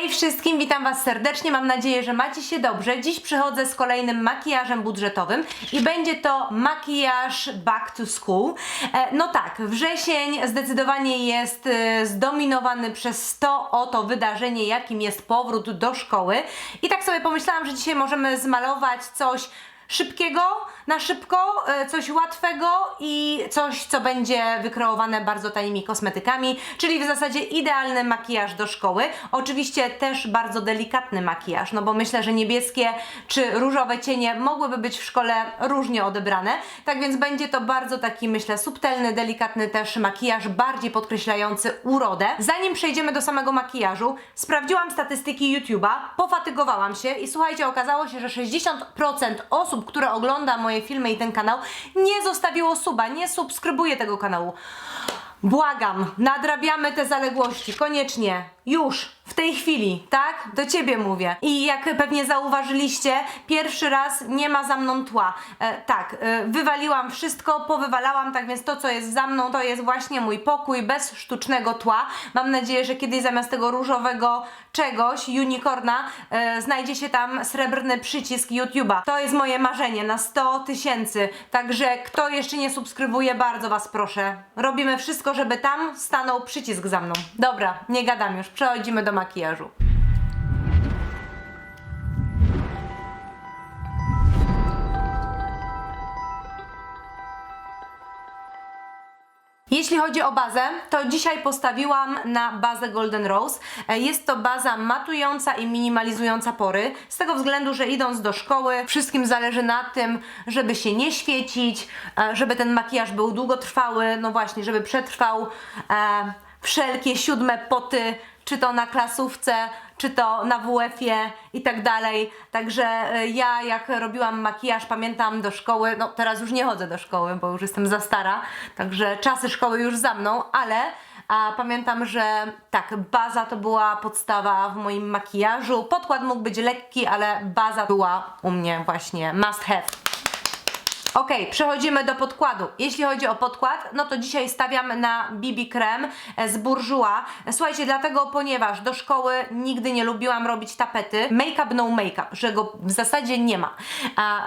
Hej wszystkim, witam Was serdecznie. Mam nadzieję, że macie się dobrze. Dziś przychodzę z kolejnym makijażem budżetowym i będzie to makijaż back to school. E, no tak, wrzesień zdecydowanie jest e, zdominowany przez to oto wydarzenie, jakim jest powrót do szkoły. I tak sobie pomyślałam, że dzisiaj możemy zmalować coś szybkiego, na szybko, e, coś łatwego i coś, co będzie wykreowane bardzo tanimi kosmetykami, czyli w zasadzie idealny makijaż do szkoły. Oczywiście też bardzo delikatny makijaż, no bo myślę, że niebieskie czy różowe cienie mogłyby być w szkole różnie odebrane. Tak więc będzie to bardzo taki, myślę, subtelny, delikatny też makijaż, bardziej podkreślający urodę. Zanim przejdziemy do samego makijażu, sprawdziłam statystyki YouTube'a, pofatygowałam się i słuchajcie, okazało się, że 60% osób, które ogląda moje filmy i ten kanał, nie zostawiło suba, nie subskrybuje tego kanału. Błagam, nadrabiamy te zaległości, koniecznie, już, w tej chwili, tak? Do ciebie mówię. I jak pewnie zauważyliście, pierwszy raz nie ma za mną tła. E, tak, e, wywaliłam wszystko, powywalałam, tak więc to, co jest za mną, to jest właśnie mój pokój bez sztucznego tła. Mam nadzieję, że kiedyś zamiast tego różowego czegoś, unicorna, e, znajdzie się tam srebrny przycisk YouTube'a. To jest moje marzenie na 100 tysięcy. Także kto jeszcze nie subskrybuje, bardzo Was proszę. Robimy wszystko, żeby tam stanął przycisk za mną. Dobra, nie gadam już, przechodzimy do makijażu. Jeśli chodzi o bazę, to dzisiaj postawiłam na bazę Golden Rose. E, Jest to baza matująca i minimalizująca pory, z tego względu, że idąc do szkoły, wszystkim zależy na tym, żeby się nie świecić, e, żeby ten makijaż był długotrwały, no właśnie, żeby przetrwał e, wszelkie siódme poty, czy to na klasówce, czy to na WF-ie i tak dalej. Także e, ja jak robiłam makijaż, pamiętam do szkoły, no teraz już nie chodzę do szkoły, bo już jestem za stara, także czasy szkoły już za mną, ale a pamiętam, że tak, baza to była podstawa w moim makijażu. Podkład mógł być lekki, ale baza była u mnie właśnie must have. Ok, przechodzimy do podkładu. Jeśli chodzi o podkład, no to dzisiaj stawiam na BB krem z Bourjois. Słuchajcie, dlatego, ponieważ do szkoły nigdy nie lubiłam robić tapety. Make-up, no make-up, że go w zasadzie nie ma.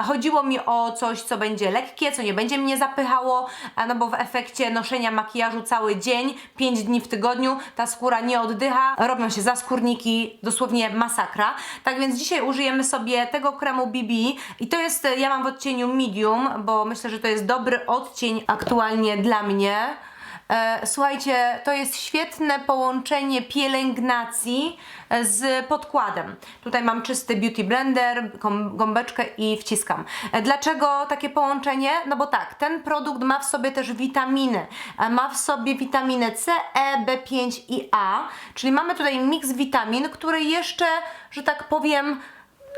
Chodziło mi o coś, co będzie lekkie, co nie będzie mnie zapychało, no bo w efekcie noszenia makijażu cały dzień, 5 dni w tygodniu, ta skóra nie oddycha, robią się zaskórniki, dosłownie masakra. Tak więc dzisiaj użyjemy sobie tego kremu BB i to jest, ja mam w odcieniu medium, bo myślę, że to jest dobry odcień aktualnie dla mnie. E, Słuchajcie, to jest świetne połączenie pielęgnacji e, z podkładem. Tutaj mam czysty beauty blender, gąbeczkę i wciskam. E, Dlaczego takie połączenie? No bo tak, ten produkt ma w sobie też witaminy. Ma w sobie witaminę C, E, B5 i A, czyli mamy tutaj miks witamin, które jeszcze, że tak powiem,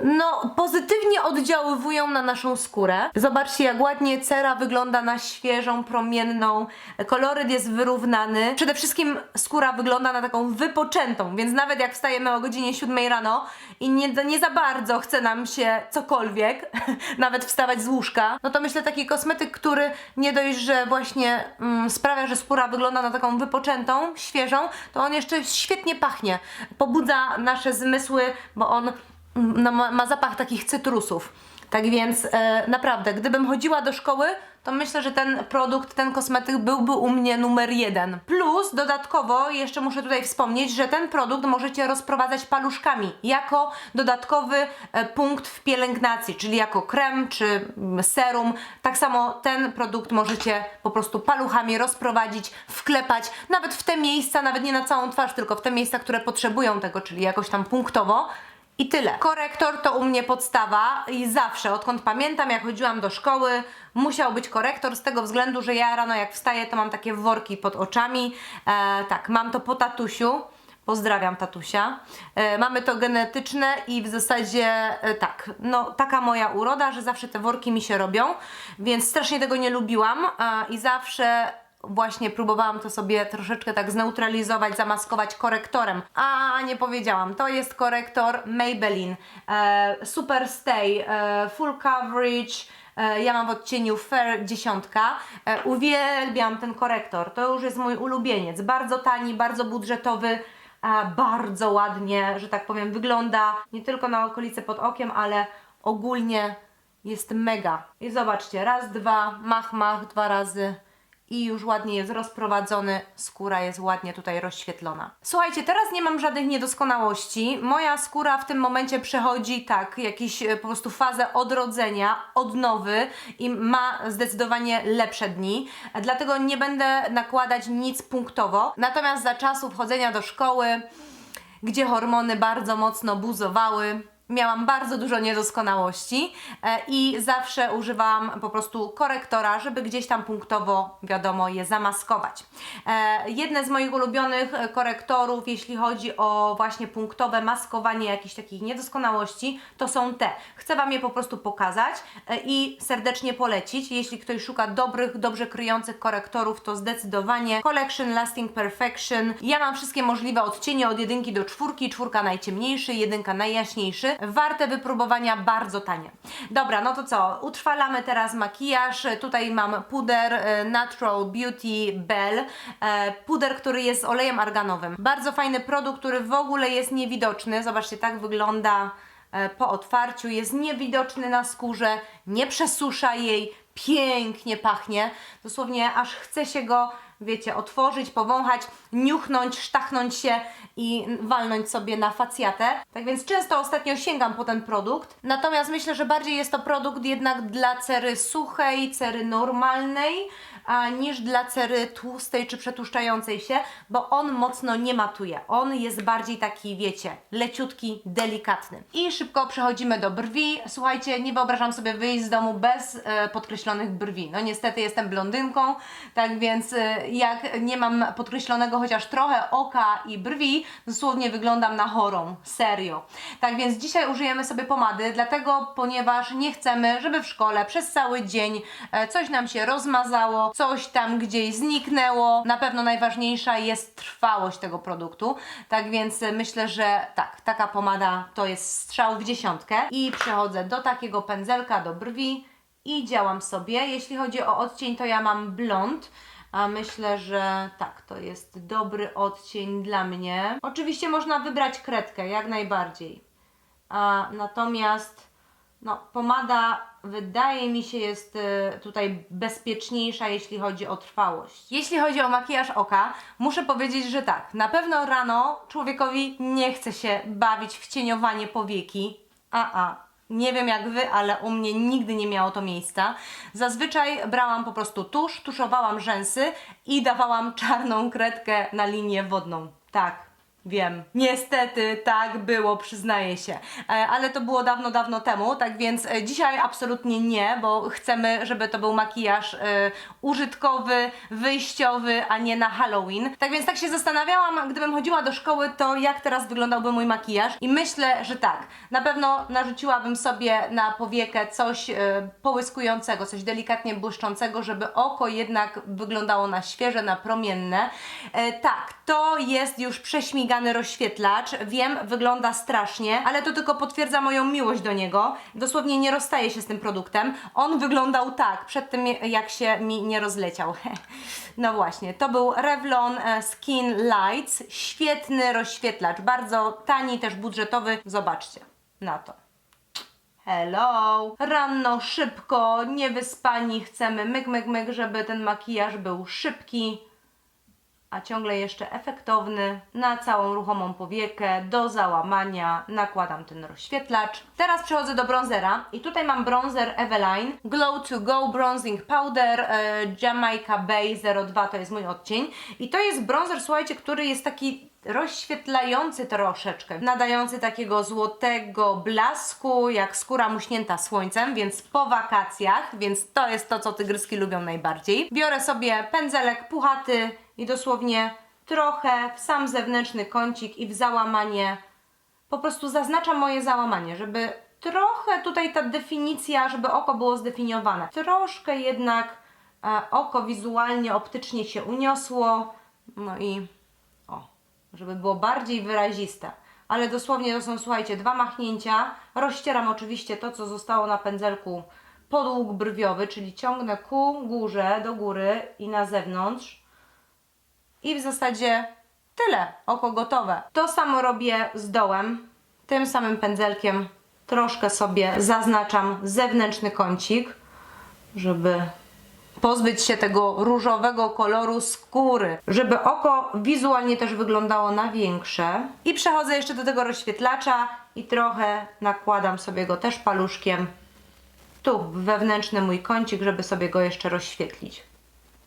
no, pozytywnie oddziaływują na naszą skórę. Zobaczcie, jak ładnie cera wygląda na świeżą, promienną. Koloryt jest wyrównany. Przede wszystkim skóra wygląda na taką wypoczętą, więc nawet jak wstajemy o godzinie 7 rano i nie, nie za bardzo chce nam się cokolwiek, nawet wstawać z łóżka, no to myślę taki kosmetyk, który nie dość, że właśnie mm, sprawia, że skóra wygląda na taką wypoczętą, świeżą, to on jeszcze świetnie pachnie. Pobudza nasze zmysły, bo on no, ma, ma zapach takich cytrusów. Tak więc e, naprawdę, gdybym chodziła do szkoły, to myślę, że ten produkt, ten kosmetyk byłby u mnie numer jeden. Plus dodatkowo jeszcze muszę tutaj wspomnieć, że ten produkt możecie rozprowadzać paluszkami jako dodatkowy e, punkt w pielęgnacji, czyli jako krem czy mm, serum. Tak samo ten produkt możecie po prostu paluchami rozprowadzić, wklepać, nawet w te miejsca, nawet nie na całą twarz, tylko w te miejsca, które potrzebują tego, czyli jakoś tam punktowo. I tyle. Korektor to u mnie podstawa i zawsze, odkąd pamiętam, jak chodziłam do szkoły, musiał być korektor z tego względu, że ja rano jak wstaję, to mam takie worki pod oczami. E, tak, mam to po tatusiu. Pozdrawiam tatusia. E, mamy to genetyczne i w zasadzie e, tak, no taka moja uroda, że zawsze te worki mi się robią, więc strasznie tego nie lubiłam e, i zawsze właśnie próbowałam to sobie troszeczkę tak zneutralizować, zamaskować korektorem. A nie powiedziałam, to jest korektor Maybelline e, Super Stay e, Full Coverage. E, Ja mam w odcieniu Fair dziesiątka. E, Uwielbiam ten korektor. To już jest mój ulubieniec. Bardzo tani, bardzo budżetowy. bardzo ładnie, że tak powiem, wygląda nie tylko na okolice pod okiem, ale ogólnie jest mega. I zobaczcie, raz, dwa, mach, mach, dwa razy i już ładnie jest rozprowadzony, skóra jest ładnie tutaj rozświetlona. Słuchajcie, teraz nie mam żadnych niedoskonałości. Moja skóra w tym momencie przechodzi tak, jakiś e, po prostu fazę odrodzenia, odnowy i ma zdecydowanie lepsze dni. Dlatego nie będę nakładać nic punktowo. Natomiast za czasów chodzenia do szkoły, gdzie hormony bardzo mocno buzowały. Miałam bardzo dużo niedoskonałości e, i zawsze używałam po prostu korektora, żeby gdzieś tam punktowo, wiadomo, je zamaskować. E, jedne z moich ulubionych e, korektorów, jeśli chodzi o właśnie punktowe maskowanie jakichś takich niedoskonałości, to są te. Chcę Wam je po prostu pokazać i serdecznie polecić. Jeśli ktoś szuka dobrych, dobrze kryjących korektorów, to zdecydowanie Collection Lasting Perfection. Ja mam wszystkie możliwe odcienie od jedynki do czwórki, czwórka najciemniejszy, jedynka najjaśniejszy. Warte wypróbowania, bardzo tanie. Dobra, no to co? Utrwalamy teraz makijaż. Tutaj mam puder e, Natural Beauty Bell. E, Puder, który jest olejem arganowym. Bardzo fajny produkt, który w ogóle jest niewidoczny. Zobaczcie, tak wygląda e, po otwarciu. Jest niewidoczny na skórze, nie przesusza jej, pięknie pachnie. Dosłownie aż chce się go, wiecie, otworzyć, powąchać, niuchnąć, sztachnąć się i walnąć sobie na facjatę. Tak więc często ostatnio sięgam po ten produkt. Natomiast myślę, że bardziej jest to produkt jednak dla cery suchej, cery normalnej, a, niż dla cery tłustej czy przetłuszczającej się, bo on mocno nie matuje. On jest bardziej taki, wiecie, leciutki, delikatny. I szybko przechodzimy do brwi. Słuchajcie, nie wyobrażam sobie wyjść z domu bez e, podkreślonych brwi. No niestety jestem blondynką, tak więc e, jak nie mam podkreślonego chociaż trochę oka i brwi, dosłownie wyglądam na chorą. Serio. Tak więc dzisiaj użyjemy sobie pomady, dlatego, ponieważ nie chcemy, żeby w szkole przez cały dzień e, coś nam się rozmazało, coś tam gdzieś zniknęło. Na pewno najważniejsza jest trwałość tego produktu. Tak więc myślę, że tak, taka pomada to jest strzał w dziesiątkę. I przechodzę do takiego pędzelka do brwi i działam sobie. Jeśli chodzi o odcień, to ja mam blond. A myślę, że tak, to jest dobry odcień dla mnie. Oczywiście można wybrać kredkę, jak najbardziej. A, natomiast no, pomada wydaje mi się jest y, tutaj bezpieczniejsza, jeśli chodzi o trwałość. Jeśli chodzi o makijaż oka, muszę powiedzieć, że tak, na pewno rano człowiekowi nie chce się bawić w cieniowanie powieki. A, a. Nie wiem jak wy, ale u mnie nigdy nie miało to miejsca. Zazwyczaj brałam po prostu tusz, tuszowałam rzęsy i dawałam czarną kredkę na linię wodną. Tak, Wiem. Niestety tak było, przyznaję się. E, ale to było dawno, dawno temu, tak więc e, dzisiaj absolutnie nie, bo chcemy, żeby to był makijaż e, użytkowy, wyjściowy, a nie na Halloween. Tak więc tak się zastanawiałam, gdybym chodziła do szkoły, to jak teraz wyglądałby mój makijaż i myślę, że tak. Na pewno narzuciłabym sobie na powiekę coś połyskującego, coś delikatnie błyszczącego, żeby oko jednak wyglądało na świeże, na promienne. Tak, to jest już prześmigany rozświetlacz. Wiem, wygląda strasznie, ale to tylko potwierdza moją miłość do niego. Dosłownie nie rozstaję się z tym produktem. On wyglądał tak, przed tym jak się mi nie rozleciał. No właśnie, to był Revlon e, Skin Lights. Świetny rozświetlacz, bardzo tani, też budżetowy. Zobaczcie na to. Hello! Rano, szybko, niewyspani, chcemy myk, myk, myk, żeby ten makijaż był szybki, a ciągle jeszcze efektowny. Na całą ruchomą powiekę, do załamania nakładam ten rozświetlacz. Teraz przechodzę do bronzera i tutaj mam bronzer Eveline Glow to Go Bronzing Powder e, Jamaica Bay 02 to jest mój odcień i to jest bronzer, słuchajcie, który jest taki rozświetlający troszeczkę, nadający takiego złotego blasku, jak skóra muśnięta słońcem, więc po wakacjach, więc to jest to, co tygryski lubią najbardziej. Biorę sobie pędzelek puchaty i dosłownie trochę w sam zewnętrzny kącik i w załamanie po prostu zaznaczam moje załamanie, żeby trochę tutaj ta definicja, żeby oko było zdefiniowane. Troszkę jednak e, oko wizualnie, optycznie się uniosło. No i żeby było bardziej wyraziste. Ale dosłownie to są, słuchajcie, dwa machnięcia. Rozcieram oczywiście to, co zostało na pędzelku podług brwiowy, czyli ciągnę ku górze, do góry i na zewnątrz. I w zasadzie tyle, oko gotowe. To samo robię z dołem, tym samym pędzelkiem troszkę sobie zaznaczam zewnętrzny kącik, żeby pozbyć się tego różowego koloru skóry, żeby oko wizualnie też wyglądało na większe. I przechodzę jeszcze do tego rozświetlacza i trochę nakładam sobie go też paluszkiem tu, wewnętrzny mój kącik, żeby sobie go jeszcze rozświetlić.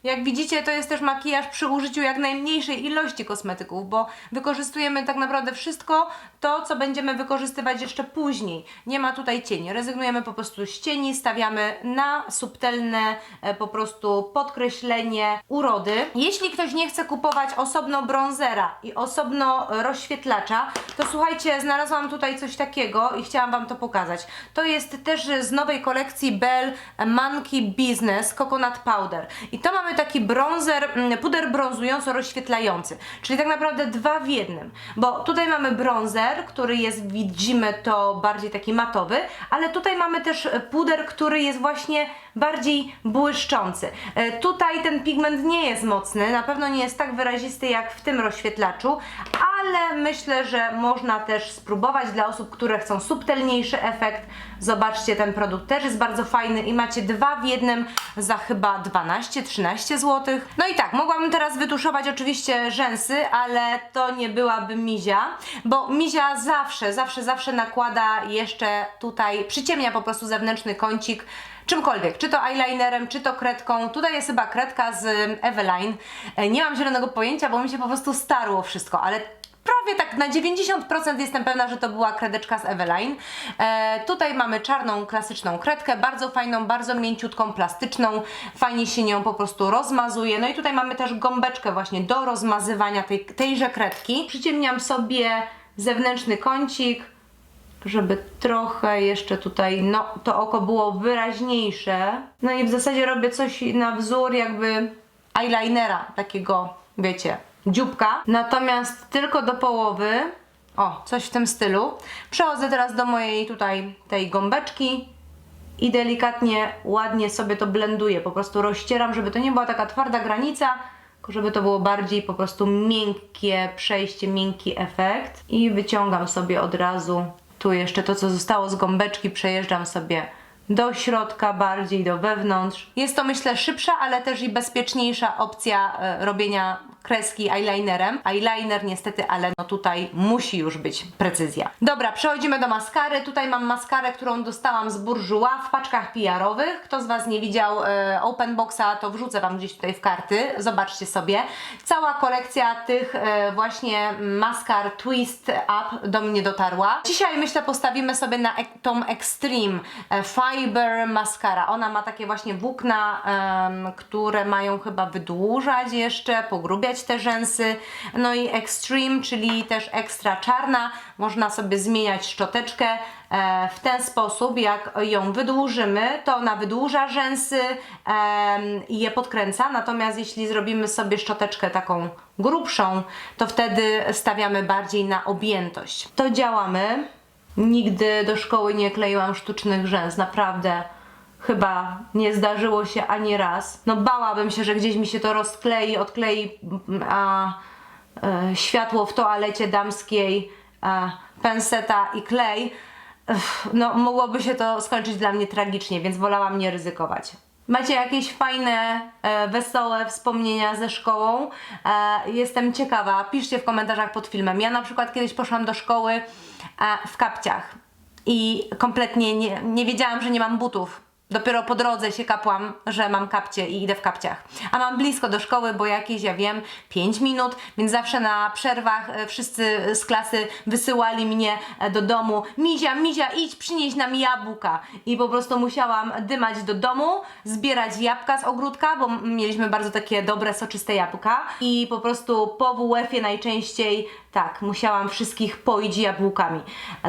Jak widzicie, to jest też makijaż przy użyciu jak najmniejszej ilości kosmetyków, bo wykorzystujemy tak naprawdę wszystko to, co będziemy wykorzystywać jeszcze później. Nie ma tutaj cieni. Rezygnujemy po prostu z cieni, stawiamy na subtelne e, po prostu podkreślenie urody. Jeśli ktoś nie chce kupować osobno bronzera i osobno rozświetlacza, to słuchajcie, znalazłam tutaj coś takiego i chciałam Wam to pokazać. To jest też z nowej kolekcji Bell Monkey Business Coconut Powder. I to mamy taki bronzer, mm, puder brązująco-rozświetlający, czyli tak naprawdę dwa w jednym, bo tutaj mamy bronzer, który jest, widzimy to bardziej taki matowy, ale tutaj mamy też puder, który jest właśnie bardziej błyszczący. E, Tutaj ten pigment nie jest mocny, na pewno nie jest tak wyrazisty jak w tym rozświetlaczu, ale myślę, że można też spróbować dla osób, które chcą subtelniejszy efekt. Zobaczcie, ten produkt też jest bardzo fajny i macie dwa w jednym za chyba 12-13 zł. No i tak, mogłabym teraz wytuszować oczywiście rzęsy, ale to nie byłaby Mizia, bo Mizia zawsze, zawsze, zawsze nakłada jeszcze tutaj, przyciemnia po prostu zewnętrzny kącik czymkolwiek, czy to eyelinerem, czy to kredką. Tutaj jest chyba kredka z Eveline. E, Nie mam zielonego pojęcia, bo mi się po prostu starło wszystko, ale prawie tak na 90% jestem pewna, że to była kredeczka z Eveline. E, tutaj mamy czarną, klasyczną kredkę, bardzo fajną, bardzo mięciutką, plastyczną. Fajnie się nią po prostu rozmazuje. No i tutaj mamy też gąbeczkę właśnie do rozmazywania tej, tejże kredki. Przyciemniam sobie zewnętrzny kącik, żeby trochę jeszcze tutaj, no to oko było wyraźniejsze. No i w zasadzie robię coś na wzór jakby eyelinera, takiego, wiecie, dzióbka. Natomiast tylko do połowy, o, coś w tym stylu. Przechodzę teraz do mojej tutaj tej gąbeczki i delikatnie, ładnie sobie to blenduję. Po prostu rozcieram, żeby to nie była taka twarda granica, tylko żeby to było bardziej po prostu miękkie przejście, miękki efekt. I wyciągam sobie od razu tu jeszcze to, co zostało z gąbeczki, przejeżdżam sobie do środka, bardziej do wewnątrz. Jest to myślę szybsza, ale też i bezpieczniejsza opcja e, robienia kreski eyelinerem. Eyeliner niestety, ale no tutaj musi już być precyzja. Dobra, przechodzimy do maskary. Tutaj mam maskarę, którą dostałam z Bourjois w paczkach PR-owych. Kto z Was nie widział e, open boxa, to wrzucę Wam gdzieś tutaj w karty. Zobaczcie sobie. Cała kolekcja tych e, właśnie maskar Twist Up do mnie dotarła. Dzisiaj myślę postawimy sobie na ek- tą Extreme e, Fiber Mascara. Ona ma takie właśnie włókna, em, które mają chyba wydłużać jeszcze, pogrubiać te rzęsy. No i Extreme, czyli też ekstra czarna. Można sobie zmieniać szczoteczkę e, w ten sposób, jak ją wydłużymy, to ona wydłuża rzęsy i je podkręca. Natomiast jeśli zrobimy sobie szczoteczkę taką grubszą, to wtedy stawiamy bardziej na objętość. To działamy. Nigdy do szkoły nie kleiłam sztucznych rzęs, naprawdę. Chyba nie zdarzyło się ani raz. No bałabym się, że gdzieś mi się to rozklei, odklei, a e, światło w toalecie damskiej, a, penseta i klej. No mogłoby się to skończyć dla mnie tragicznie, więc wolałam nie ryzykować. Macie jakieś fajne, e, wesołe wspomnienia ze szkołą? E, jestem ciekawa, piszcie w komentarzach pod filmem. Ja na przykład kiedyś poszłam do szkoły e, w kapciach i kompletnie nie, nie wiedziałam, że nie mam butów. Dopiero po drodze się kapłam, że mam kapcie i idę w kapciach. A mam blisko do szkoły, bo jakieś, ja wiem, 5 minut, więc zawsze na przerwach e, wszyscy z klasy wysyłali mnie e, do domu. Mizia, Mizia, idź przynieść nam jabłka. I po prostu musiałam dymać do domu, zbierać jabłka z ogródka, bo mieliśmy bardzo takie dobre, soczyste jabłka. I po prostu po WF-ie najczęściej tak, musiałam wszystkich poić jabłkami.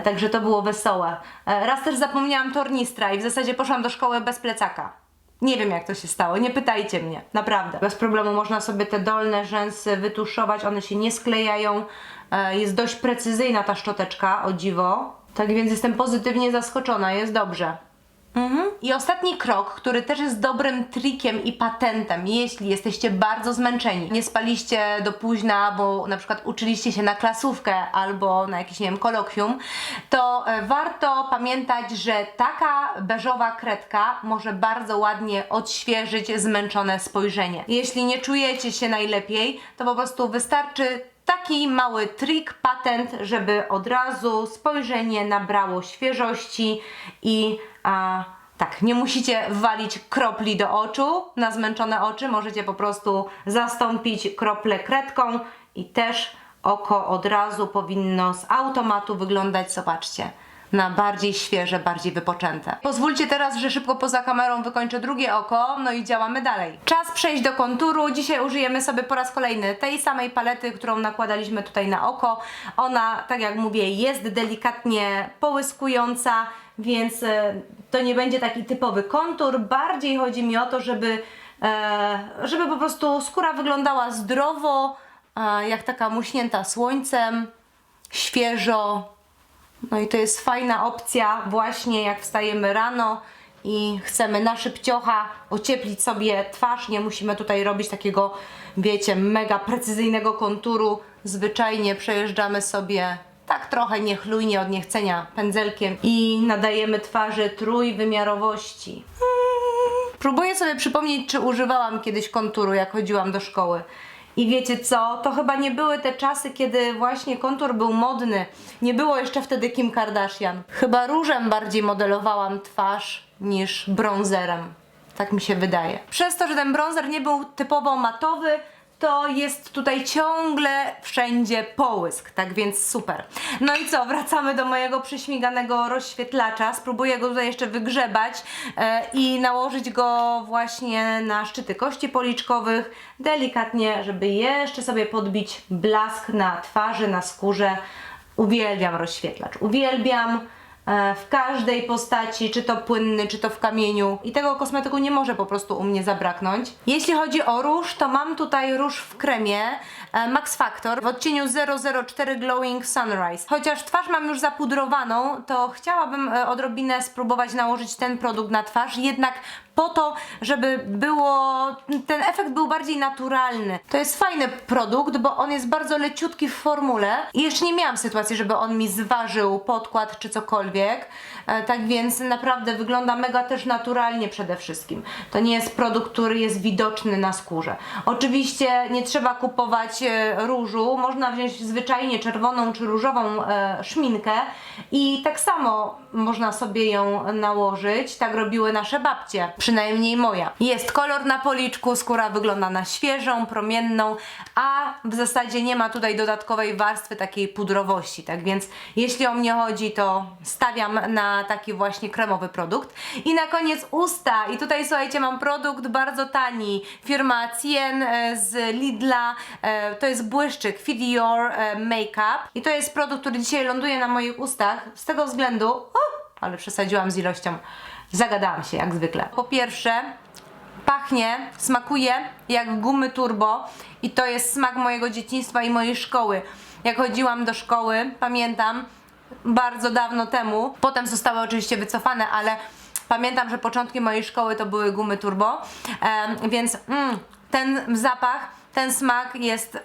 Także to było wesołe. E, Raz też zapomniałam tornistra i w zasadzie poszłam do szkoły bez plecaka. Nie wiem jak to się stało, nie pytajcie mnie, naprawdę. Bez problemu można sobie te dolne rzęsy wytuszować, one się nie sklejają. E, Jest dość precyzyjna ta szczoteczka, o dziwo. Tak więc jestem pozytywnie zaskoczona, jest dobrze. Mhm. I ostatni krok, który też jest dobrym trikiem i patentem, jeśli jesteście bardzo zmęczeni, nie spaliście do późna, bo na przykład uczyliście się na klasówkę albo na jakieś, nie wiem, kolokwium, to e, warto pamiętać, że taka beżowa kredka może bardzo ładnie odświeżyć zmęczone spojrzenie. Jeśli nie czujecie się najlepiej, to po prostu wystarczy taki mały trik, patent, żeby od razu spojrzenie nabrało świeżości i a, tak, nie musicie walić kropli do oczu na zmęczone oczy, możecie po prostu zastąpić krople kredką i też oko od razu powinno z automatu wyglądać, zobaczcie, na bardziej świeże, bardziej wypoczęte. Pozwólcie teraz, że szybko poza kamerą wykończę drugie oko, no i działamy dalej. Czas przejść do konturu. Dzisiaj użyjemy sobie po raz kolejny tej samej palety, którą nakładaliśmy tutaj na oko. Ona, tak jak mówię, jest delikatnie połyskująca, więc e, to nie będzie taki typowy kontur. Bardziej chodzi mi o to, żeby, e, żeby po prostu skóra wyglądała zdrowo, jak taka muśnięta słońcem, świeżo, no i to jest fajna opcja właśnie jak wstajemy rano i chcemy na szybciocha ocieplić sobie twarz. Nie musimy tutaj robić takiego, wiecie, mega precyzyjnego konturu. Zwyczajnie przejeżdżamy sobie tak trochę niechlujnie od niechcenia pędzelkiem i nadajemy twarzy trójwymiarowości. Próbuję sobie przypomnieć, czy używałam kiedyś konturu, jak chodziłam do szkoły. I wiecie co? To chyba nie były te czasy, kiedy właśnie kontur był modny. Nie było jeszcze wtedy Kim Kardashian. Chyba różem bardziej modelowałam twarz niż bronzerem. Tak mi się wydaje. Przez to, że ten bronzer nie był typowo matowy, to jest tutaj ciągle wszędzie połysk, tak więc super. No i co, wracamy do mojego prześmiganego rozświetlacza. Spróbuję go tutaj jeszcze wygrzebać e, i nałożyć go właśnie na szczyty kości policzkowych, delikatnie, żeby jeszcze sobie podbić blask na twarzy, na skórze. Uwielbiam rozświetlacz, uwielbiam w każdej postaci, czy to płynny, czy to w kamieniu. I tego kosmetyku nie może po prostu u mnie zabraknąć. Jeśli chodzi o róż, to mam tutaj róż w kremie e, Max Factor w odcieniu 004 Glowing Sunrise. Chociaż twarz mam już zapudrowaną, to chciałabym e, odrobinę spróbować nałożyć ten produkt na twarz, jednak po to, żeby było, ten efekt był bardziej naturalny. To jest fajny produkt, bo on jest bardzo leciutki w formule i jeszcze nie miałam sytuacji, żeby on mi zważył podkład czy cokolwiek, e, tak więc naprawdę wygląda mega też naturalnie przede wszystkim. To nie jest produkt, który jest widoczny na skórze. Oczywiście nie trzeba kupować e, różu, można wziąć zwyczajnie czerwoną czy różową e, szminkę i tak samo można sobie ją nałożyć. Tak robiły nasze babcie, przynajmniej moja. Jest kolor na policzku, skóra wygląda na świeżą, promienną, a w zasadzie nie ma tutaj dodatkowej warstwy takiej pudrowości. Tak więc jeśli o mnie chodzi, to stawiam na taki właśnie kremowy produkt. I na koniec usta. I tutaj słuchajcie, mam produkt bardzo tani. Firma Cien e, z Lidla. E, To jest błyszczyk Fit Your e, Makeup. I to jest produkt, który dzisiaj ląduje na moich ustach z tego względu, o, ale przesadziłam z ilością. Zagadałam się jak zwykle. Po pierwsze, pachnie, smakuje jak gumy turbo i to jest smak mojego dzieciństwa i mojej szkoły. Jak chodziłam do szkoły, pamiętam, bardzo dawno temu, potem zostały oczywiście wycofane, ale pamiętam, że początki mojej szkoły to były gumy turbo, więc mm, ten zapach ten smak jest,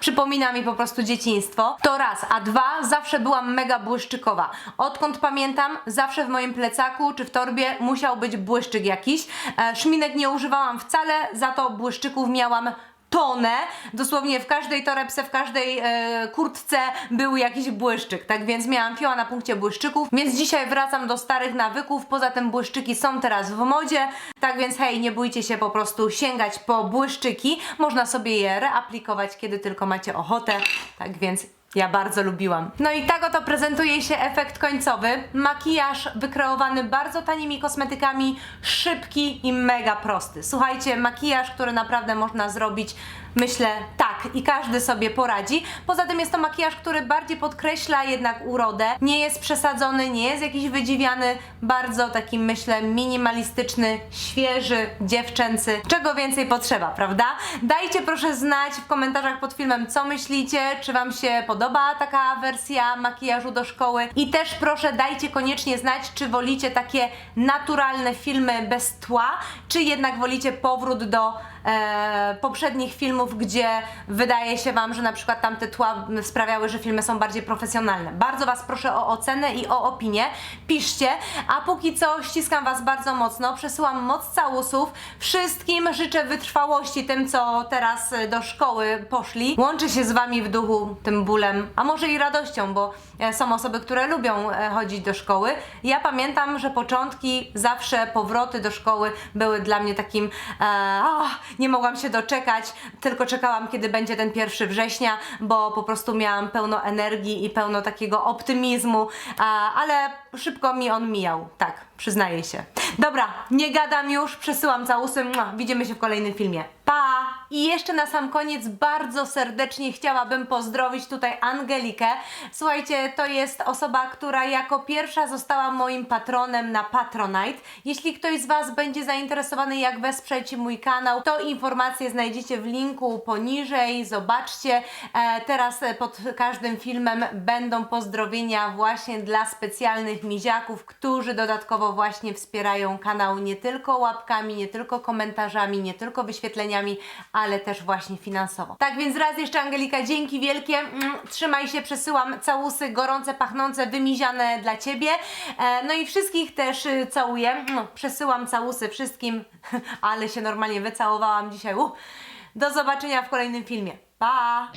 przypomina mi po prostu dzieciństwo. To raz, a dwa, zawsze byłam mega błyszczykowa. Odkąd pamiętam, zawsze w moim plecaku czy w torbie musiał być błyszczyk jakiś. E, szminek nie używałam wcale, za to błyszczyków miałam tonę, dosłownie w każdej torebce, w każdej e, kurtce był jakiś błyszczyk, tak więc miałam fioła na punkcie błyszczyków, więc dzisiaj wracam do starych nawyków, poza tym błyszczyki są teraz w modzie, tak więc hej, nie bójcie się po prostu sięgać po błyszczyki, można sobie je reaplikować, kiedy tylko macie ochotę, tak więc ja bardzo lubiłam. No i tak oto prezentuje się efekt końcowy. Makijaż wykreowany bardzo tanimi kosmetykami, szybki i mega prosty. Słuchajcie, makijaż, który naprawdę można zrobić myślę tak i każdy sobie poradzi. Poza tym jest to makijaż, który bardziej podkreśla jednak urodę. Nie jest przesadzony, nie jest jakiś wydziwiany, bardzo taki myślę minimalistyczny, świeży, dziewczęcy. Czego więcej potrzeba, prawda? Dajcie proszę znać w komentarzach pod filmem, co myślicie, czy Wam się podoba taka wersja makijażu do szkoły i też proszę dajcie koniecznie znać, czy wolicie takie naturalne filmy bez tła, czy jednak wolicie powrót do e, poprzednich filmów, gdzie wydaje się Wam, że na przykład tamte tła sprawiały, że filmy są bardziej profesjonalne. Bardzo Was proszę o ocenę i o opinię. Piszcie, a póki co ściskam Was bardzo mocno, przesyłam moc całusów. Wszystkim życzę wytrwałości tym, co teraz e, do szkoły poszli. Łączę się z Wami w duchu tym bólem, a może i radością, bo e, są osoby, które lubią e, chodzić do szkoły. Ja pamiętam, że początki, zawsze powroty do szkoły były dla mnie takim e, ah, nie mogłam się doczekać, tylko czekałam, kiedy będzie ten 1 września, bo po prostu miałam pełno energii i pełno takiego optymizmu, ale szybko mi on mijał, tak, przyznaję się. Dobra, nie gadam już, przesyłam całusy, Mua, widzimy się w kolejnym filmie. Pa! I jeszcze na sam koniec bardzo serdecznie chciałabym pozdrowić tutaj Angelikę. Słuchajcie, to jest osoba, która jako pierwsza została moim patronem na Patronite. Jeśli ktoś z Was będzie zainteresowany, jak wesprzeć mój kanał, to informacje znajdziecie w linku poniżej. Zobaczcie. E, teraz pod każdym filmem będą pozdrowienia właśnie dla specjalnych miziaków, którzy dodatkowo właśnie wspierają kanał nie tylko łapkami, nie tylko komentarzami, nie tylko wyświetleniami, ale też właśnie finansowo. Tak więc raz jeszcze Angelika, dzięki wielkie. Mm, Trzymaj się, przesyłam całusy gorące, pachnące, wymiziane dla Ciebie. E, No i wszystkich też y, całuję. Mm, Przesyłam całusy wszystkim, ale się normalnie wycałowałam dzisiaj. Do zobaczenia w kolejnym filmie. Pa!